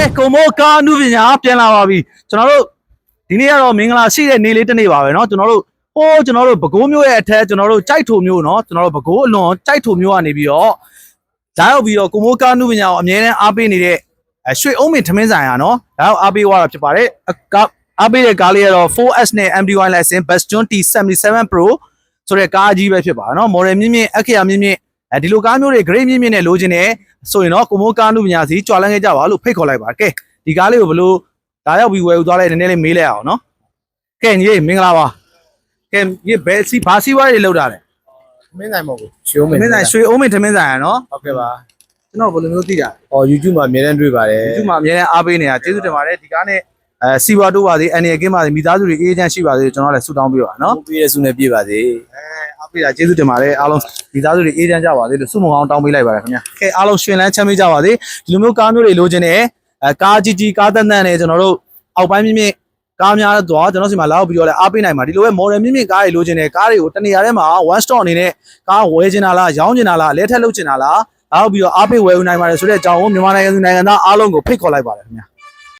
ဲကုံမောကာအနုပညာပြန်လာပါပြီကျွန်တော်တို့ဒီနေ့ကတော့မင်္ဂလာရှိတဲ့နေ့လေးတစ်နေ့ပါပဲเนาะကျွန်တော်တို့ဟိုးကျွန်တော်တို့ပဲခူးမျိုးရဲ့အထက်ကျွန်တော်တို့ကြိုက်ထုံမျိုးเนาะကျွန်တော်တို့ပဲခူးအလွန်ကြိုက်ထုံမျိုးကနေပြီးတော့ဓာတ်ရောက်ပြီးတော့ကုံမောကာအနုပညာကိုအမြဲတမ်းအားပေးနေတဲ့အဲရွှေအုံးမင်ထမင်းဆိုင်อ่ะเนาะဓာတ်ရောက်အားပေးသွားတာဖြစ်ပါတယ်အကအားပေးတဲ့ကားလေးကတော့ 4S နဲ့ MD1 license Bastion T77 Pro ဆိုတဲ့ကားအကြီးပဲဖြစ်ပါเนาะ model မြင့်မြင့်အခရာမြင့်မြင့် အဲဒီလိုကားမျိုးတွေ grade မြင့်မြင့်နဲ့လိုချင်တယ်ဆိုရင်တော့ကိုမိုးကားနုပညာစီကြွာလန်းခဲ့ကြပါလို့ဖိတ်ခေါ်လိုက်ပါကဲဒီကားလေးကိုဘလို့ဒါရောက်ပြီးဝယ်ယူသွားလိုက်နည်းနည်းလေးမေးလိုက်အောင်နော်ကဲညီလေးမင်္ဂလာပါကဲဒီဘယ်စီဘာစီဝါးတွေလောက်တာလဲမင်းဆိုင်မဟုတ်ဘူးရွှေဦးမင်းမင်းဆိုင်ရွှေဦးမင်းထမင်းဆိုင်ရနော်ဟုတ်ကဲ့ပါကျွန်တော်ဘယ်လိုမျိုးသိတာလဲအော် YouTube မှာအများနဲ့တွေ့ပါတယ် YouTube မှာအများနဲ့အားပေးနေတာကျေးဇူးတင်ပါတယ်ဒီကားနဲ့အဲစီဝါတို့ပါစေအန်ရကင်းပါစေမိသားစုတွေအေးအေးချမ်းရှိပါစေကျွန်တော်လည်းဆုတောင်းပေးပါနော်ပြည့်ရစုနဲ့ပြည့်ပါစေအဲ အားပေးတာကျေးဇူးတင်ပါတယ်အားလုံးဒီသားစုတွေအေးချမ်းကြပါစေလို့ဆုမွန်အောင်တောင်းပေးလိုက်ပါတယ်ခင်ဗျာကဲအားလုံးရှင်လန်းချမ်းမြေ့ကြပါစေဒီလိုမျိုးကားမျိုးတွေလိုချင်တယ်အဲကားကြီးကြီးကားတန်းတန်းနဲ့ကျွန်တော်တို့အောက်ပိုင်းမြင့်မြင့်ကားများတော့ကျွန်တော်စီမှာလာပြီးတော့လဲအားပေးနိုင်ပါဒီလိုပဲ model မြင့်မြင့်ကားတွေလိုချင်တယ်ကားတွေကိုတနေရာထဲမှာ one stop အနေနဲ့ကားဝယ်ချင်တာလားရောင်းချင်တာလားလဲထက်လုပ်ချင်တာလားလာပြီးတော့အားပေးဝယ်ယူနိုင်ပါတယ်ဆိုတဲ့အကြောင်းကိုမြန်မာနိုင်ငံသူနိုင်ငံသားအားလုံးကိုဖိတ်ခေါ်လိုက်ပါတယ်ခင်ဗျာ